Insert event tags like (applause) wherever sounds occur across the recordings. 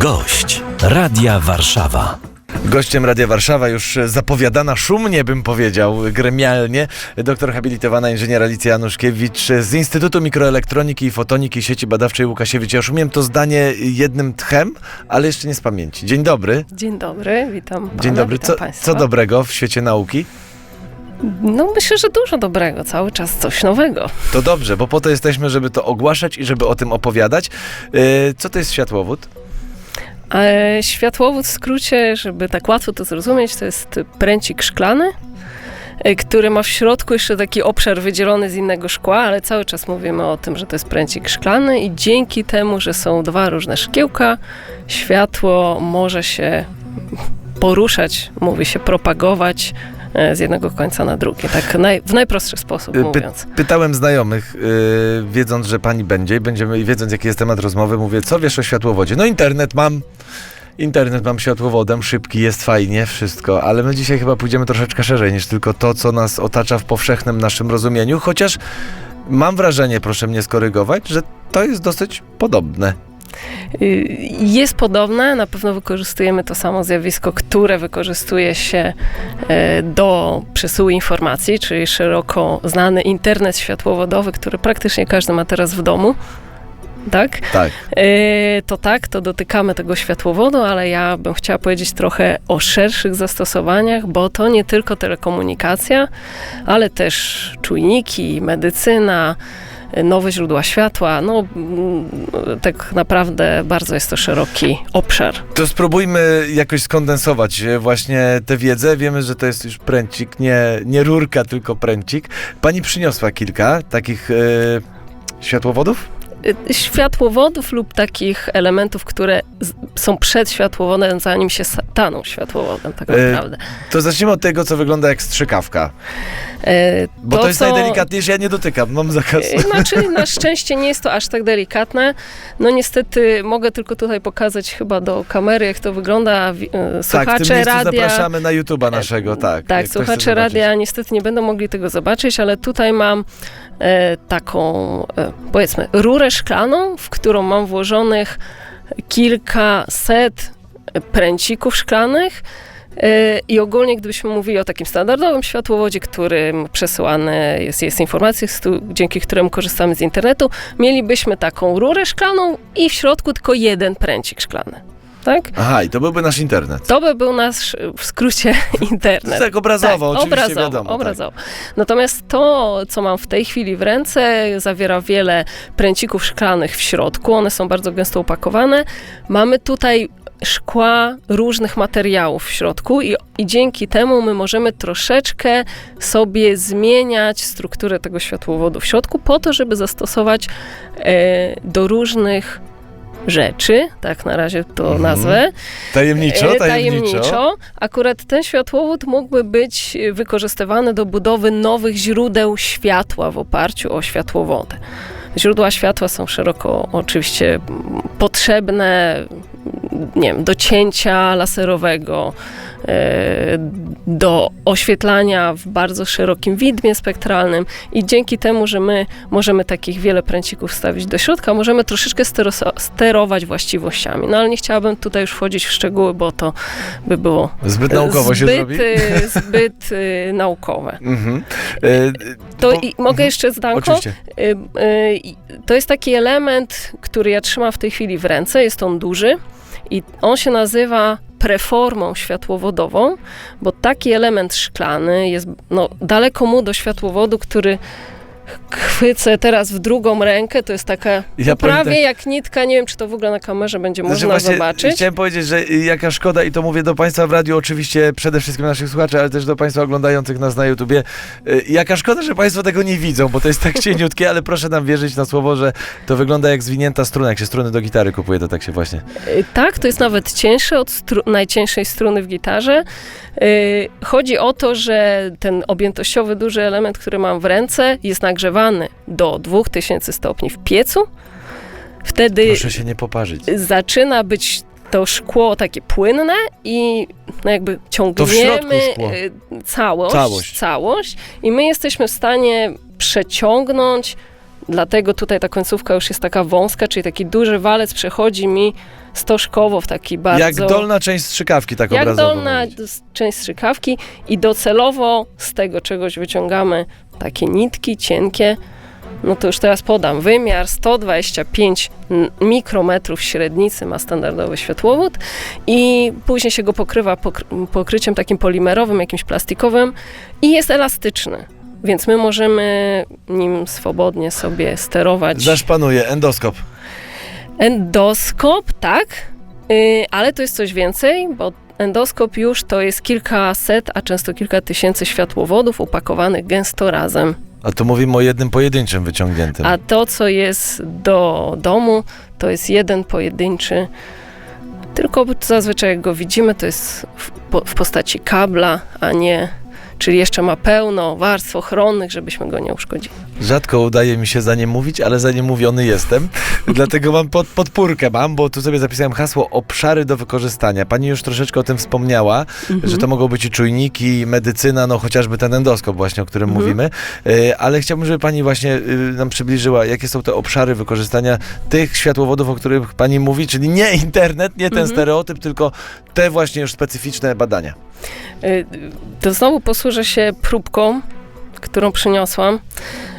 Gość Radia Warszawa. Gościem Radia Warszawa już zapowiadana szumnie, bym powiedział, gremialnie, doktor habilitowana inżynier Alicja Januszkiewicz z Instytutu Mikroelektroniki i Fotoniki Sieci Badawczej Łukasiewicz. Ja już umiem to zdanie jednym tchem, ale jeszcze nie z pamięci. Dzień dobry. Dzień dobry, witam. Pana, Dzień dobry. Witam Co, państwa. co dobrego w świecie nauki? No myślę, że dużo dobrego, cały czas coś nowego. To dobrze, bo po to jesteśmy, żeby to ogłaszać i żeby o tym opowiadać. Yy, Co to jest światłowód? Światłowód w skrócie, żeby tak łatwo to zrozumieć, to jest pręcik szklany, e, który ma w środku jeszcze taki obszar wydzielony z innego szkła, ale cały czas mówimy o tym, że to jest pręcik szklany i dzięki temu, że są dwa różne szkiełka, światło może się poruszać, mówi się propagować z jednego końca na drugi, tak naj, w najprostszy sposób Py- mówiąc. Pytałem znajomych, yy, wiedząc, że pani będzie i będziemy, wiedząc, jaki jest temat rozmowy, mówię, co wiesz o światłowodzie? No internet mam, internet mam światłowodem, szybki, jest fajnie, wszystko, ale my dzisiaj chyba pójdziemy troszeczkę szerzej niż tylko to, co nas otacza w powszechnym naszym rozumieniu, chociaż mam wrażenie, proszę mnie skorygować, że to jest dosyć podobne. Y, Jest podobne, na pewno wykorzystujemy to samo zjawisko, które wykorzystuje się e, do przesyłu informacji, czyli szeroko znany internet światłowodowy, który praktycznie każdy ma teraz w domu. Tak? Tak. E, To tak, to dotykamy tego światłowodu, ale ja bym chciała powiedzieć trochę o szerszych zastosowaniach, bo to nie tylko telekomunikacja, ale też czujniki, medycyna, nowe źródła światła. No, tak naprawdę bardzo jest to szeroki obszar. To spróbujmy jakoś skondensować właśnie tę wiedzę. Wiemy, że to jest już pręcik, nie, nie rurka, tylko pręcik. Pani przyniosła kilka takich e, światłowodów? Y, Światłowodów lub takich elementów, które są przed światłowodem, zanim się staną światłowodem, tak E, naprawdę. To zacznijmy od tego, co wygląda jak strzykawka. E, Bo to, jest co- najdelikatniejsze, ja nie dotykam, mam zakaz. E, Znaczy, na szczęście nie jest to aż tak delikatne. No niestety mogę tylko tutaj pokazać chyba do kamery, jak to wygląda. E, tak, w Słuchacze tym radia. zapraszamy na YouTube'a naszego, tak. Tak, słuchacze radia niestety nie będą mogli tego zobaczyć, ale tutaj mam e, taką, e, powiedzmy, rurę szklaną, w którą mam włożonych kilkaset pręcików szklanych. E, I ogólnie, gdybyśmy mówili o takim standardowym światłowodzie, którym przesyłane jest, jest informacje, stu- dzięki któremu korzystamy z internetu, mielibyśmy taką rurę szklaną i w środku tylko jeden pręcik szklany. Tak? Aha, i to byłby nasz internet. To by był nasz w skrócie (laughs) internet. Tak obrazowo, oczywiście obrazowo, wiadomo. obrazowo. Natomiast to, co mam w tej chwili w ręce, zawiera wiele pręcików szklanych w środku. One są bardzo gęsto upakowane. Mamy tutaj szkła różnych materiałów w środku i, i dzięki temu my możemy troszeczkę sobie zmieniać strukturę tego światłowodu w środku po to, żeby zastosować e, do różnych rzeczy, tak na razie to Mhm. nazwę, Tajemniczo, E, tajemniczo. Akurat ten światłowód mógłby być wykorzystywany do budowy nowych źródeł światła w oparciu o światłowody. Źródła światła są szeroko oczywiście potrzebne, nie wiem, do cięcia laserowego, do oświetlania w bardzo szerokim widmie spektralnym i dzięki temu, że my możemy takich wiele pręcików wstawić do środka, możemy troszeczkę sterować właściwościami. No ale nie chciałabym tutaj już wchodzić w szczegóły, bo to by było Zbyt naukowo się zbyt, zrobi. y, zbyt y, naukowe. Mhm. E, To bo- i mogę mhm. jeszcze zdanko? Oczywiście. To jest taki element, który ja trzymam w tej chwili w ręce. Jest on duży i on się nazywa preformą światłowodową, bo taki element szklany jest no, daleko mu do światłowodu, który chwycę teraz w drugą rękę. To jest taka Ja prawie tak- jak nitka. Nie wiem, czy to w ogóle na kamerze będzie Znaczy można zobaczyć. Chciałem powiedzieć, że jaka szkoda i to mówię do Państwa w radiu, oczywiście przede wszystkim naszych słuchaczy, ale też do Państwa oglądających nas na YouTubie. Y, Jaka szkoda, że Państwo tego nie widzą, bo to jest tak (laughs) cieniutkie, ale proszę nam wierzyć na słowo, że to wygląda jak zwinięta struna. Jak się struny do gitary kupuje, to tak się właśnie. Y, Tak, to jest nawet cięższe od stru- najcięższej struny w gitarze. Y, Chodzi o to, że ten objętościowy duży element, który mam w ręce, jest nagrzewany do 2000 stopni w piecu. Wtedy Proszę się nie poparzyć. zaczyna być to szkło takie płynne i no jakby ciągniemy y, całość, Całość. całość i my jesteśmy w stanie przeciągnąć Dlatego tutaj ta końcówka już jest taka wąska, czyli taki duży walec przechodzi mi stożkowo w taki bardzo... Jak dolna część strzykawki, tak jak obrazowo dolna mówić. część strzykawki i docelowo z tego czegoś wyciągamy takie nitki cienkie. No to już teraz podam. Wymiar 125 n- mikrometrów średnicy ma standardowy światłowód i później się go pokrywa pokry- pokryciem takim polimerowym, jakimś plastikowym i jest elastyczny. Więc my możemy nim swobodnie sobie sterować. Zaszpanuje, endoskop. Endoskop, tak, yy, ale to jest coś więcej, bo endoskop już to jest kilkaset, a często kilka tysięcy światłowodów upakowanych gęsto razem. A tu mówimy o jednym pojedynczym wyciągniętym. A to, co jest do domu, to jest jeden pojedynczy. Tylko zazwyczaj jak go widzimy, to jest w, w postaci kabla, a nie. Czyli jeszcze ma pełno warstw ochronnych, żebyśmy go nie uszkodzili. Rzadko udaje mi się za nie mówić, ale za nie mówiony jestem. (laughs) Dlatego mam pod, podpórkę mam, bo tu sobie zapisałem hasło obszary do wykorzystania. Pani już troszeczkę o tym wspomniała, Mhm. że to mogą być i czujniki, medycyna, no chociażby ten endoskop właśnie, o którym Mhm. mówimy. E, ale chciałbym, żeby pani właśnie y, nam przybliżyła, jakie są te obszary wykorzystania tych światłowodów, o których pani mówi, czyli nie internet, nie ten Mhm. stereotyp, tylko te właśnie już specyficzne badania. Y, To znowu posłużę się próbką, którą przyniosłam.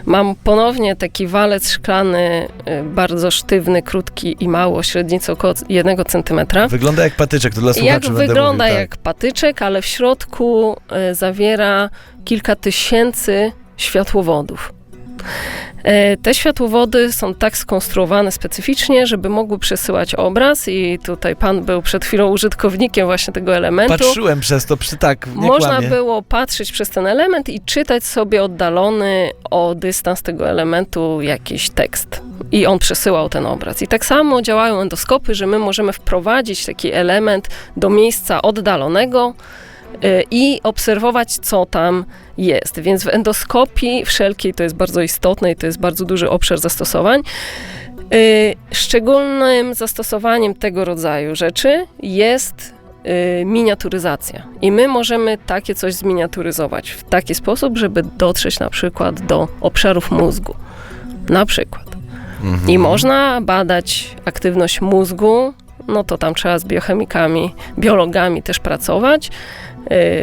Mam ponownie taki walec szklany, y, bardzo sztywny, krótki i mały, o średnicy około 1 cm. Wygląda jak patyczek, to dla Jak słuchaczy będę wygląda mówił, tak. jak patyczek, ale w środku y, zawiera kilka tysięcy światłowodów. E, Te światłowody są tak skonstruowane specyficznie, żeby mogły przesyłać obraz i tutaj pan był przed chwilą użytkownikiem właśnie tego elementu. Patrzyłem przez to, przy tak, nie Można kłamię. było patrzeć przez ten element i czytać sobie oddalony o dystans tego elementu jakiś tekst. I on przesyłał ten obraz. I tak samo działają endoskopy, że my możemy wprowadzić taki element do miejsca oddalonego i obserwować, co tam jest. Więc w endoskopii wszelkiej to jest bardzo istotne i to jest bardzo duży obszar zastosowań. Y, Szczególnym zastosowaniem tego rodzaju rzeczy jest y, miniaturyzacja. I my możemy takie coś zminiaturyzować w taki sposób, żeby dotrzeć na przykład do obszarów mózgu. Na przykład. Mhm. I można badać aktywność mózgu, no to tam trzeba z biochemikami, biologami też pracować,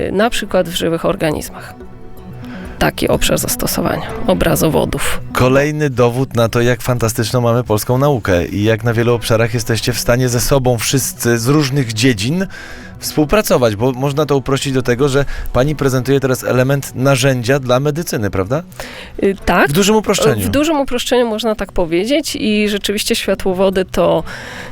y, na przykład w żywych organizmach. Taki obszar zastosowania obrazowodów. Kolejny dowód na to, jak fantastyczną mamy polską naukę i jak na wielu obszarach jesteście w stanie ze sobą wszyscy z różnych dziedzin współpracować, bo można to uprościć do tego, że pani prezentuje teraz element narzędzia dla medycyny, prawda? Y, Tak, W dużym uproszczeniu. W dużym uproszczeniu można tak powiedzieć i rzeczywiście światłowody to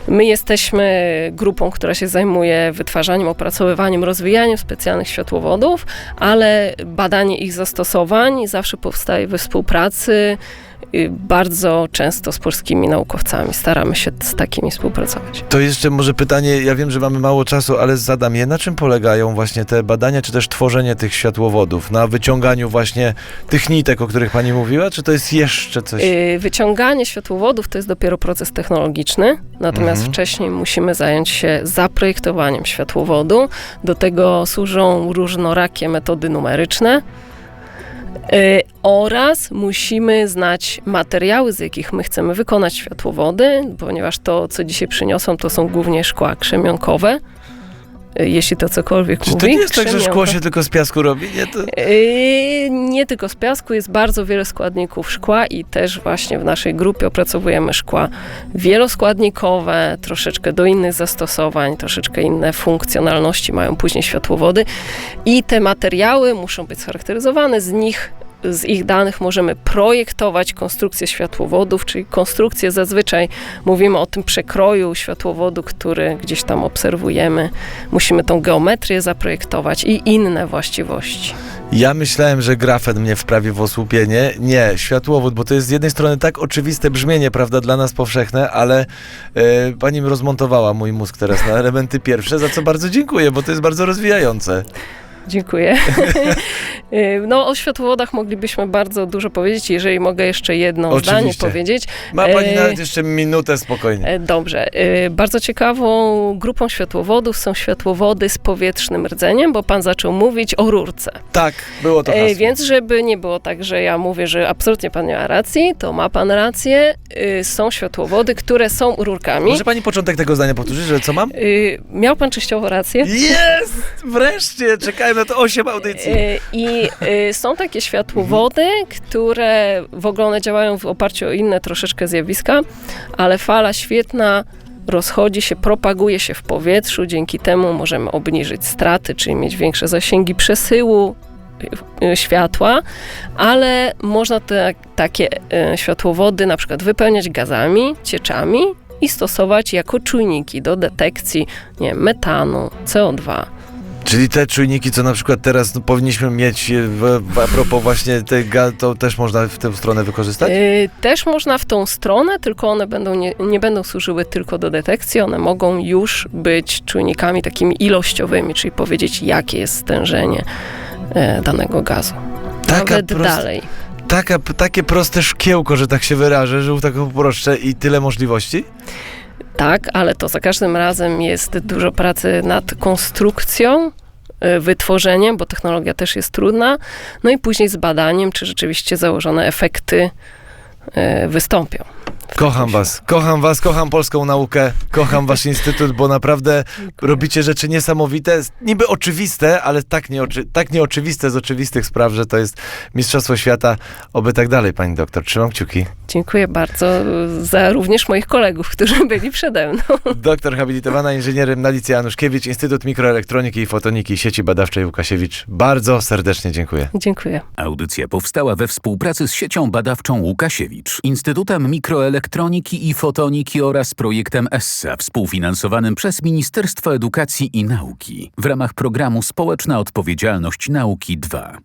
my jesteśmy grupą, która się zajmuje wytwarzaniem, opracowywaniem, rozwijaniem specjalnych światłowodów, ale badanie ich zastosowań zawsze powstaje we współpracy bardzo często z polskimi naukowcami. Staramy się z takimi współpracować. To jeszcze może pytanie, ja wiem, że mamy mało czasu, ale zadam je. Na czym polegają właśnie te badania, czy też tworzenie tych światłowodów? Na wyciąganiu właśnie tych nitek, o których pani mówiła, czy to jest jeszcze coś? Y, Wyciąganie światłowodów to jest dopiero proces technologiczny, natomiast Mhm. wcześniej musimy zająć się zaprojektowaniem światłowodu. Do tego służą różnorakie metody numeryczne. Y, Oraz musimy znać materiały, z jakich my chcemy wykonać światłowody, ponieważ to, co dzisiaj przyniosłam, to są głównie szkła krzemionkowe. Y, Jeśli to cokolwiek Czy mówi. to nie jest tak, że szkło się tylko z piasku robi? Nie, to... Yy, nie tylko z piasku, jest bardzo wiele składników szkła i też właśnie w naszej grupie opracowujemy szkła wieloskładnikowe, troszeczkę do innych zastosowań, troszeczkę inne funkcjonalności mają później światłowody i te materiały muszą być scharakteryzowane, z nich z ich danych możemy projektować konstrukcję światłowodów, czyli konstrukcję zazwyczaj mówimy o tym przekroju światłowodu, który gdzieś tam obserwujemy. Musimy tą geometrię zaprojektować i inne właściwości. Ja myślałem, że grafen mnie wprawi w osłupienie. Nie, światłowód, bo to jest z jednej strony tak oczywiste brzmienie, prawda, dla nas powszechne, ale e, pani rozmontowała mój mózg teraz na elementy pierwsze, za co bardzo dziękuję, bo to jest bardzo rozwijające. Dziękuję. (laughs) Y, no, o światłowodach moglibyśmy bardzo dużo powiedzieć, jeżeli mogę jeszcze jedno Oczywiście. zdanie powiedzieć. Ma pani E, nawet jeszcze minutę spokojnie. E, Dobrze. Y, Bardzo ciekawą grupą światłowodów są światłowody z powietrznym rdzeniem, bo pan zaczął mówić o rurce. Tak, było to hasło. Więc żeby nie było tak, że ja mówię, że absolutnie pan nie ma racji, to ma pan rację. Y, Są światłowody, które są rurkami. Może pani początek tego zdania powtórzyć, że co mam? Y, Miał pan częściowo rację. Jest! Wreszcie! Na to 8 audycji. Y, I y, są takie światłowody, które w ogóle one działają w oparciu o inne troszeczkę zjawiska, ale fala świetna rozchodzi się, propaguje się w powietrzu, dzięki temu możemy obniżyć straty, czyli mieć większe zasięgi przesyłu y, światła, ale można te takie światłowody na przykład wypełniać gazami, cieczami i stosować jako czujniki do detekcji nie, metanu, CO2. Czyli te czujniki, co na przykład teraz no, powinniśmy mieć e, w, w, a propos właśnie tego, to też można w tę stronę wykorzystać? Y, Też można w tą stronę, tylko one będą nie, nie będą służyły tylko do detekcji, one mogą już być czujnikami takimi ilościowymi, czyli powiedzieć, jakie jest stężenie e, danego gazu. Nawet prosta- dalej. Taka, takie proste szkiełko, że tak się wyrażę, że tak uproszczę i tyle możliwości? Tak, ale to za każdym razem jest dużo pracy nad konstrukcją, wytworzeniem, bo technologia też jest trudna, no i później z badaniem, czy rzeczywiście założone efekty e, wystąpią. Kocham was, kocham was, kocham polską naukę, kocham wasz instytut, bo naprawdę robicie rzeczy niesamowite, niby oczywiste, ale tak, nieoczy, tak nieoczywiste z oczywistych spraw, że to jest Mistrzostwo Świata. Oby tak dalej, pani doktor. Trzymam kciuki. Dziękuję bardzo za również moich kolegów, którzy byli przede mną. (laughs) Doktor habilitowana inżynierem Alicja Januszkiewicz, Instytut Mikroelektroniki i Fotoniki Sieci Badawczej Łukasiewicz. Bardzo serdecznie dziękuję. Dziękuję. Audycja powstała we współpracy z siecią badawczą Łukasiewicz, Instytutem Mikroelektroniki i Fotoniki oraz projektem ESSA współfinansowanym przez Ministerstwo Edukacji i Nauki w ramach programu Społeczna Odpowiedzialność Nauki 2.